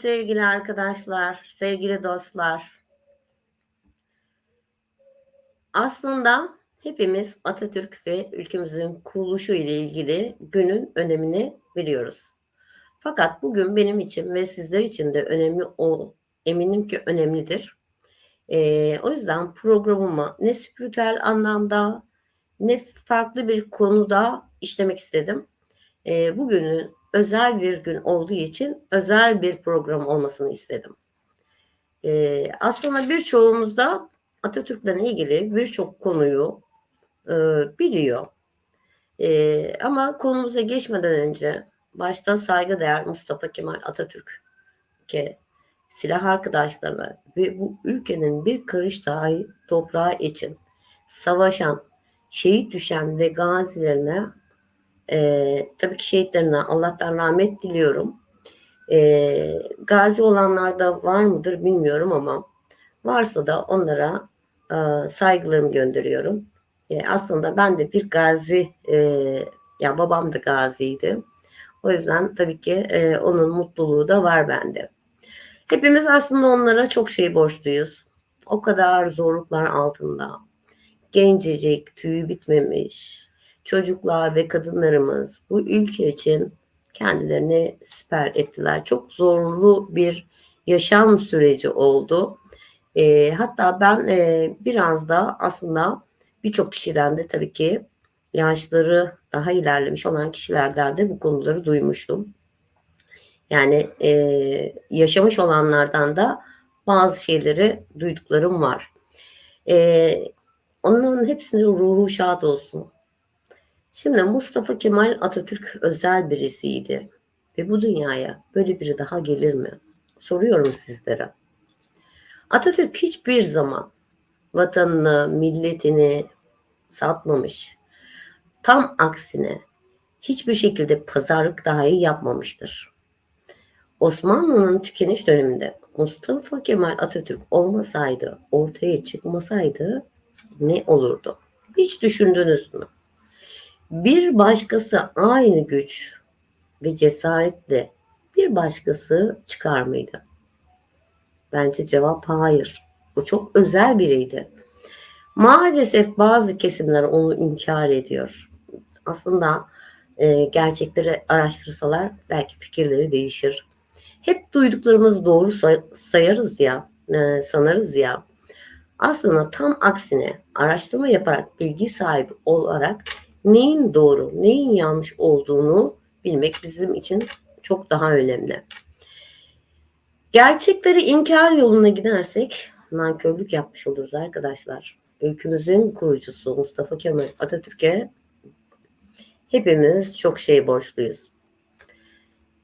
Sevgili arkadaşlar, sevgili dostlar. Aslında hepimiz Atatürk ve ülkemizin kuruluşu ile ilgili günün önemini biliyoruz. Fakat bugün benim için ve sizler için de önemli o eminim ki önemlidir. Ee, o yüzden programımı ne spiritüel anlamda ne farklı bir konuda işlemek istedim. Ee, bugünün özel bir gün olduğu için özel bir program olmasını istedim. Ee, aslında birçoğumuz da Atatürk'le ilgili birçok konuyu e, biliyor. E, ama konumuza geçmeden önce başta saygıdeğer Mustafa Kemal Atatürk'e, silah arkadaşlarına ve bu ülkenin bir karış dahi toprağı için savaşan, şehit düşen ve gazilerine e, tabii ki şehitlerine Allah'tan rahmet diliyorum. E, gazi olanlar da var mıdır bilmiyorum ama varsa da onlara e, saygılarımı gönderiyorum. E, aslında ben de bir gazi, e, ya babam da gaziydi. O yüzden tabii ki e, onun mutluluğu da var bende. Hepimiz aslında onlara çok şey borçluyuz. O kadar zorluklar altında. Gencecik, tüyü bitmemiş, çocuklar ve kadınlarımız bu ülke için kendilerini siper ettiler. Çok zorlu bir yaşam süreci oldu. E, hatta ben e, biraz da aslında birçok kişiden de tabii ki yaşları daha ilerlemiş olan kişilerden de bu konuları duymuştum. Yani e, yaşamış olanlardan da bazı şeyleri duyduklarım var. E, onların hepsinin ruhu şad olsun. Şimdi Mustafa Kemal Atatürk özel birisiydi. Ve bu dünyaya böyle biri daha gelir mi? Soruyorum sizlere. Atatürk hiçbir zaman vatanını, milletini satmamış. Tam aksine hiçbir şekilde pazarlık dahi yapmamıştır. Osmanlı'nın tükeniş döneminde Mustafa Kemal Atatürk olmasaydı, ortaya çıkmasaydı ne olurdu? Hiç düşündünüz mü? Bir başkası aynı güç ve cesaretle bir başkası çıkar mıydı? Bence cevap hayır. O çok özel biriydi. Maalesef bazı kesimler onu inkar ediyor. Aslında e, gerçekleri araştırsalar belki fikirleri değişir. Hep duyduklarımız doğru say- sayarız ya, e, sanarız ya. Aslında tam aksine araştırma yaparak bilgi sahibi olarak neyin doğru, neyin yanlış olduğunu bilmek bizim için çok daha önemli. Gerçekleri inkar yoluna gidersek nankörlük yapmış oluruz arkadaşlar. Ülkümüzün kurucusu Mustafa Kemal Atatürk'e hepimiz çok şey borçluyuz.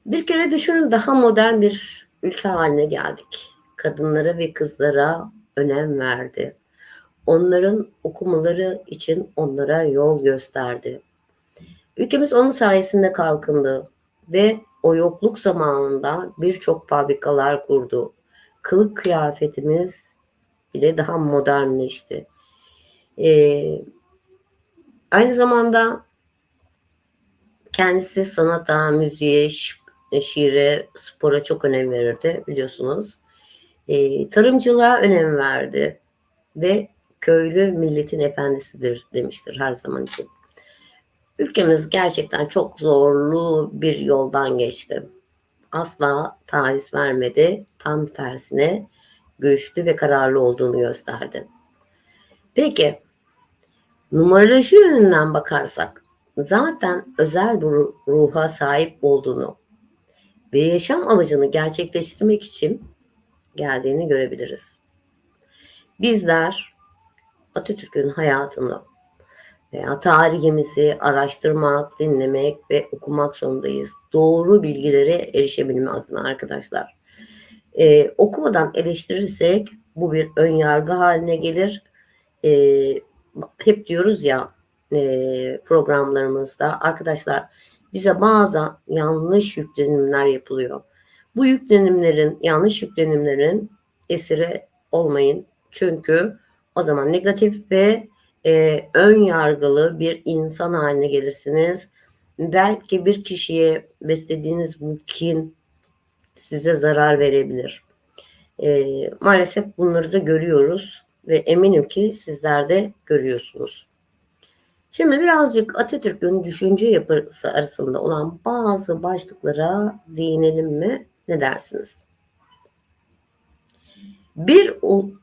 Bir kere düşünün daha modern bir ülke haline geldik. Kadınlara ve kızlara önem verdi. Onların okumaları için onlara yol gösterdi. Ülkemiz onun sayesinde kalkındı ve o yokluk zamanında birçok fabrikalar kurdu. Kılık kıyafetimiz bile daha modernleşti. Ee, aynı zamanda kendisi sanata, müziğe, şiire, spora çok önem verirdi biliyorsunuz. Ee, tarımcılığa önem verdi ve köylü milletin efendisidir demiştir her zaman için. Ülkemiz gerçekten çok zorlu bir yoldan geçti. Asla taviz vermedi. Tam tersine güçlü ve kararlı olduğunu gösterdi. Peki numaroloji yönünden bakarsak zaten özel bir ruha sahip olduğunu ve yaşam amacını gerçekleştirmek için geldiğini görebiliriz. Bizler Atatürk'ün hayatını veya tarihimizi araştırmak, dinlemek ve okumak zorundayız. Doğru bilgilere erişebilme adına arkadaşlar. Ee, okumadan eleştirirsek bu bir ön yargı haline gelir. Ee, hep diyoruz ya e, programlarımızda arkadaşlar bize bazı yanlış yüklenimler yapılıyor. Bu yüklenimlerin, yanlış yüklenimlerin esiri olmayın. Çünkü o zaman negatif ve e, ön yargılı bir insan haline gelirsiniz. Belki bir kişiye beslediğiniz bu kin size zarar verebilir. E, maalesef bunları da görüyoruz ve eminim ki sizler de görüyorsunuz. Şimdi birazcık Atatürk'ün düşünce yapısı arasında olan bazı başlıklara değinelim mi? Ne dersiniz? Bir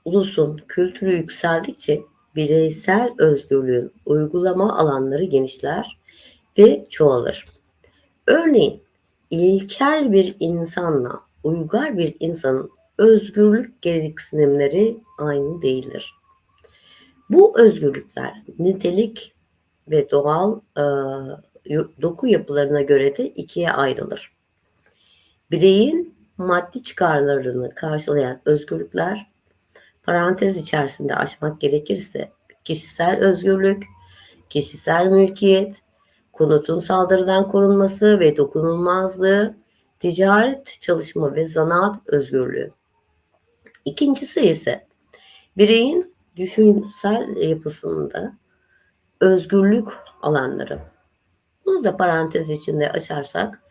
ulusun kültürü yükseldikçe bireysel özgürlüğün uygulama alanları genişler ve çoğalır. Örneğin ilkel bir insanla uygar bir insanın özgürlük gereksinimleri aynı değildir. Bu özgürlükler nitelik ve doğal e, doku yapılarına göre de ikiye ayrılır. Bireyin maddi çıkarlarını karşılayan özgürlükler parantez içerisinde açmak gerekirse kişisel özgürlük, kişisel mülkiyet, konutun saldırıdan korunması ve dokunulmazlığı, ticaret, çalışma ve zanaat özgürlüğü. İkincisi ise bireyin düşünsel yapısında özgürlük alanları. Bunu da parantez içinde açarsak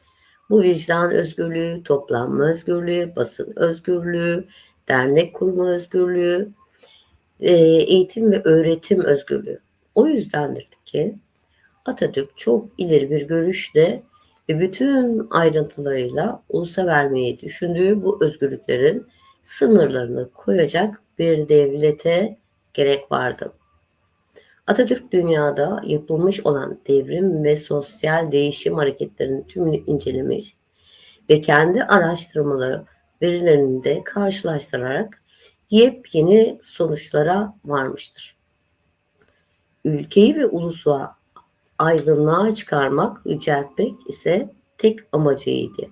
bu vicdan özgürlüğü, toplanma özgürlüğü, basın özgürlüğü, dernek kurma özgürlüğü, e, eğitim ve öğretim özgürlüğü. O yüzdendir ki Atatürk çok ileri bir görüşle ve bütün ayrıntılarıyla ulusa vermeyi düşündüğü bu özgürlüklerin sınırlarını koyacak bir devlete gerek vardı. Atatürk dünyada yapılmış olan devrim ve sosyal değişim hareketlerinin tümünü incelemiş ve kendi araştırmaları verilerini de karşılaştırarak yepyeni sonuçlara varmıştır. Ülkeyi ve ulusu aydınlığa çıkarmak, yüceltmek ise tek amacıydı.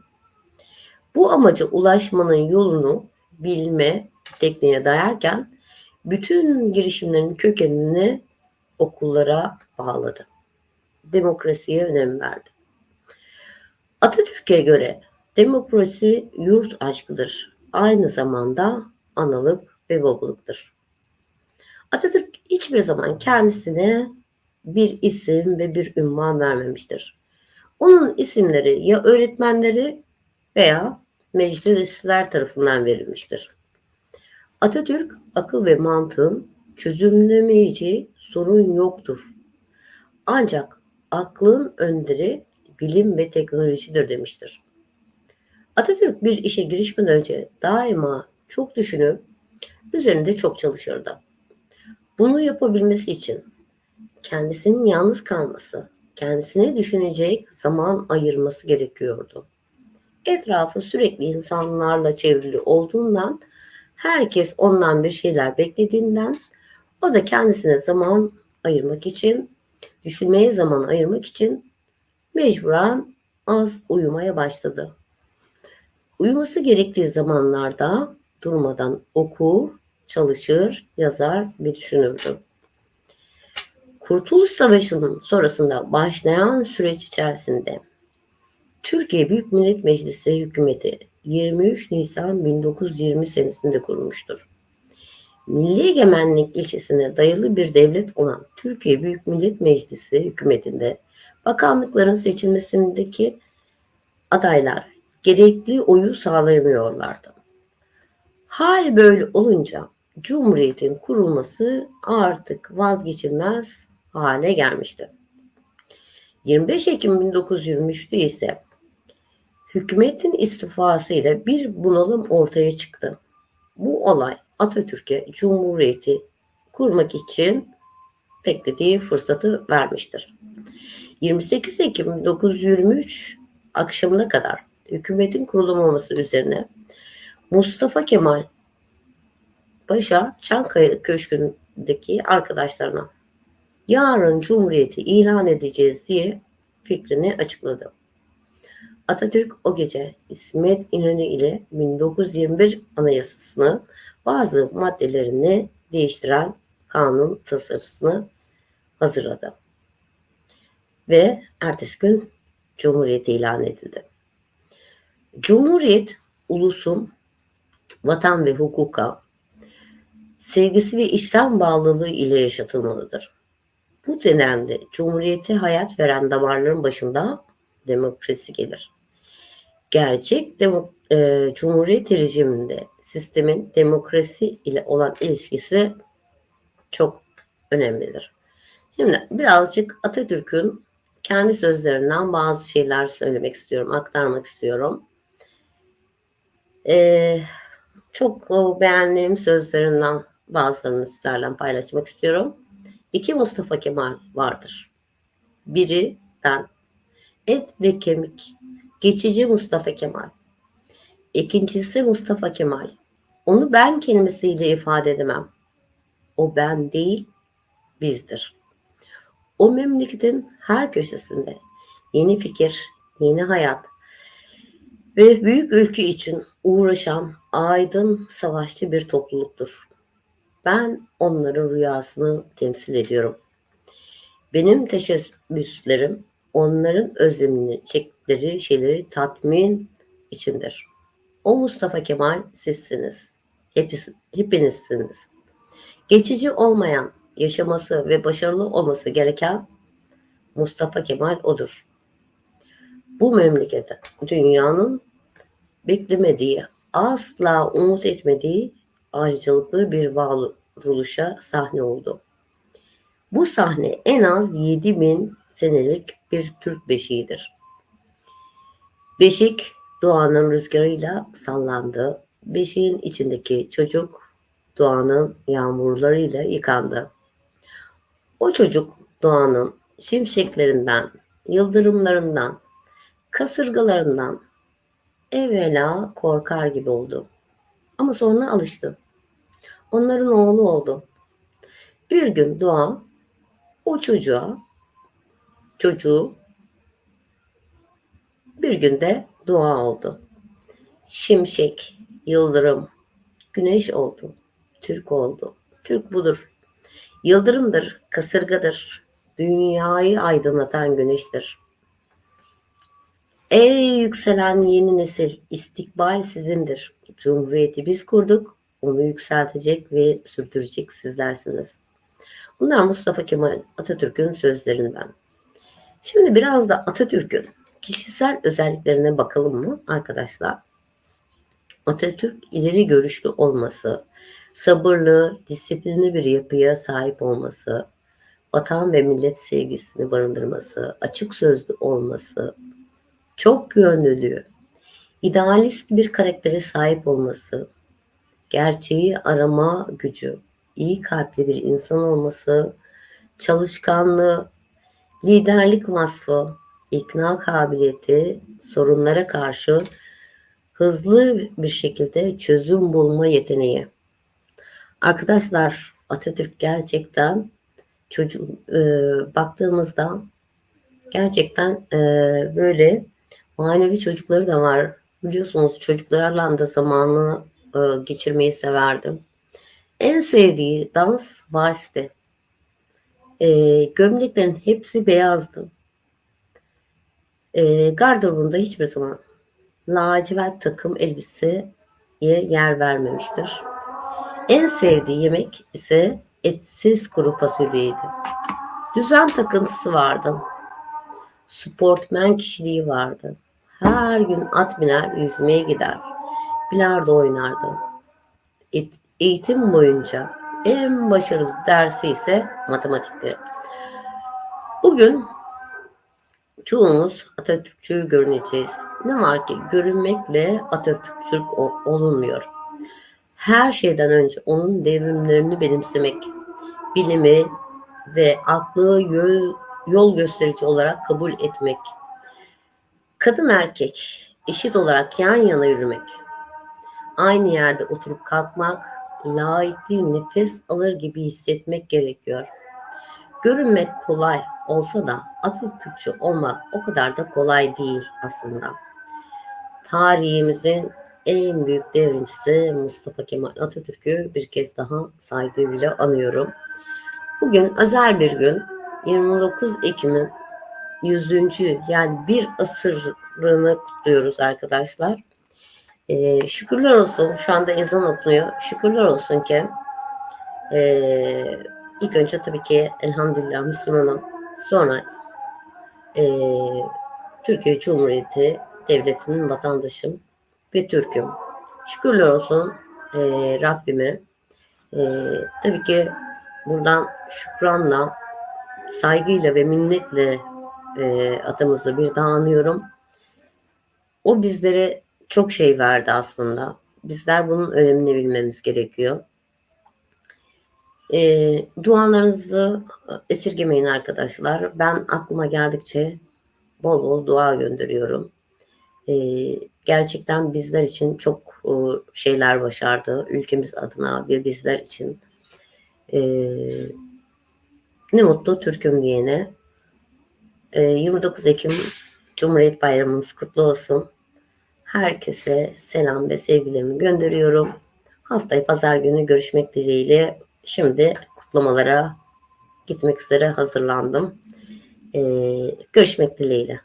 Bu amaca ulaşmanın yolunu bilme tekniğe dayarken bütün girişimlerin kökenini okullara bağladı. Demokrasiye önem verdi. Atatürk'e göre demokrasi yurt aşkıdır. Aynı zamanda analık ve babalıktır. Atatürk hiçbir zaman kendisine bir isim ve bir ünvan vermemiştir. Onun isimleri ya öğretmenleri veya meclisler tarafından verilmiştir. Atatürk akıl ve mantığın çözümlemeyeceği sorun yoktur. Ancak aklın önderi bilim ve teknolojidir demiştir. Atatürk bir işe girişmeden önce daima çok düşünüp üzerinde çok çalışırdı. Bunu yapabilmesi için kendisinin yalnız kalması, kendisine düşünecek zaman ayırması gerekiyordu. Etrafı sürekli insanlarla çevrili olduğundan herkes ondan bir şeyler beklediğinden o da kendisine zaman ayırmak için, düşünmeye zaman ayırmak için mecburen az uyumaya başladı. Uyuması gerektiği zamanlarda durmadan okur, çalışır, yazar ve düşünürdü. Kurtuluş Savaşı'nın sonrasında başlayan süreç içerisinde Türkiye Büyük Millet Meclisi hükümeti 23 Nisan 1920 senesinde kurulmuştur. Milli egemenlik ilkesine dayalı bir devlet olan Türkiye Büyük Millet Meclisi hükümetinde bakanlıkların seçilmesindeki adaylar gerekli oyu sağlayamıyorlardı. Hal böyle olunca Cumhuriyet'in kurulması artık vazgeçilmez hale gelmişti. 25 Ekim 1923'te ise hükümetin istifası ile bir bunalım ortaya çıktı. Bu olay Atatürk'e Cumhuriyeti kurmak için beklediği fırsatı vermiştir. 28 Ekim 1923 akşamına kadar hükümetin kurulamaması üzerine Mustafa Kemal Paşa Çankaya Köşkü'ndeki arkadaşlarına yarın Cumhuriyeti ilan edeceğiz diye fikrini açıkladı. Atatürk o gece İsmet İnönü ile 1921 Anayasasını bazı maddelerini değiştiren kanun tasarısını hazırladı. Ve ertesi gün Cumhuriyet ilan edildi. Cumhuriyet ulusun vatan ve hukuka sevgisi ve işten bağlılığı ile yaşatılmalıdır. Bu nedenle Cumhuriyete hayat veren damarların başında demokrasi gelir. Gerçek demok e, Cumhuriyet rejiminde sistemin demokrasi ile olan ilişkisi çok önemlidir. Şimdi birazcık Atatürk'ün kendi sözlerinden bazı şeyler söylemek istiyorum, aktarmak istiyorum. Ee, çok beğendiğim sözlerinden bazılarını sizlerle paylaşmak istiyorum. İki Mustafa Kemal vardır. Biri ben, et ve kemik, geçici Mustafa Kemal. İkincisi Mustafa Kemal. Onu ben kelimesiyle ifade edemem. O ben değil, bizdir. O memleketin her köşesinde yeni fikir, yeni hayat ve büyük ülke için uğraşan aydın savaşçı bir topluluktur. Ben onların rüyasını temsil ediyorum. Benim teşebbüslerim onların özlemini çektikleri şeyleri tatmin içindir. O Mustafa Kemal sizsiniz. Hepiniz, hepinizsiniz. Geçici olmayan, yaşaması ve başarılı olması gereken Mustafa Kemal odur. Bu memlekete dünyanın beklemediği, asla umut etmediği ayrıcalıklı bir varoluşa sahne oldu. Bu sahne en az 7000 senelik bir Türk beşiğidir. Beşik doğanın rüzgarıyla sallandı. Beşiğin içindeki çocuk doğanın yağmurlarıyla yıkandı. O çocuk doğanın şimşeklerinden, yıldırımlarından, kasırgalarından evvela korkar gibi oldu. Ama sonra alıştı. Onların oğlu oldu. Bir gün doğa o çocuğa çocuğu bir günde dua oldu. Şimşek, yıldırım, güneş oldu. Türk oldu. Türk budur. Yıldırımdır, kasırgadır. Dünyayı aydınlatan güneştir. Ey yükselen yeni nesil, istikbal sizindir. Cumhuriyeti biz kurduk, onu yükseltecek ve sürdürecek sizlersiniz. Bunlar Mustafa Kemal Atatürk'ün sözlerinden. Şimdi biraz da Atatürk'ün kişisel özelliklerine bakalım mı arkadaşlar? Atatürk ileri görüşlü olması, sabırlı, disiplinli bir yapıya sahip olması, vatan ve millet sevgisini barındırması, açık sözlü olması, çok yönlülüğü, idealist bir karaktere sahip olması, gerçeği arama gücü, iyi kalpli bir insan olması, çalışkanlığı, liderlik vasfı, ikna kabiliyeti, sorunlara karşı hızlı bir şekilde çözüm bulma yeteneği. Arkadaşlar Atatürk gerçekten çocuk e, baktığımızda gerçekten e, böyle manevi çocukları da var. Biliyorsunuz çocuklarla da zamanını e, geçirmeyi severdim. En sevdiği dans valsti. E, gömleklerin hepsi beyazdı. E, gardırobunda hiçbir zaman lacivert takım elbiseye yer vermemiştir. En sevdiği yemek ise etsiz kuru fasulyeydi. Düzen takıntısı vardı. Sportmen kişiliği vardı. Her gün at biner, yüzmeye gider. Bilardo oynardı. Eğitim boyunca en başarılı dersi ise matematikti. Bugün çoğumuz Atatürkçü görüneceğiz. Ne var ki görünmekle Atatürkçülük olunmuyor. Her şeyden önce onun devrimlerini benimsemek, bilimi ve aklı yol, yol gösterici olarak kabul etmek, kadın erkek eşit olarak yan yana yürümek, aynı yerde oturup kalkmak, layıklı nefes alır gibi hissetmek gerekiyor. Görünmek kolay olsa da Atatürkçü olmak o kadar da kolay değil aslında. Tarihimizin en büyük devrimcisi Mustafa Kemal Atatürk'ü bir kez daha saygıyla anıyorum. Bugün özel bir gün 29 Ekim'in 100. yani bir asırını kutluyoruz arkadaşlar. Ee, şükürler olsun şu anda ezan okunuyor. Şükürler olsun ki e, ilk önce tabii ki elhamdülillah Müslümanım. Sonra e, Türkiye Cumhuriyeti Devleti'nin vatandaşım. ve Türk'üm. Şükürler olsun eee, Rabbime. Eee, tabii ki buradan şükranla, saygıyla ve minnetle eee, atamızı bir daha anıyorum. O bizlere çok şey verdi aslında. Bizler bunun önemini bilmemiz gerekiyor. Eee, dualarınızı esirgemeyin arkadaşlar. Ben aklıma geldikçe bol bol dua gönderiyorum. Eee, gerçekten bizler için çok e, şeyler başardı. Ülkemiz adına ve bizler için. Eee, ne mutlu Türk'üm diyene. Eee, 29 Ekim Cumhuriyet Bayramımız kutlu olsun. Herkese selam ve sevgilerimi gönderiyorum. Haftaya pazar günü görüşmek dileğiyle. Şimdi kutlamalara gitmek üzere hazırlandım. Eee, görüşmek dileğiyle.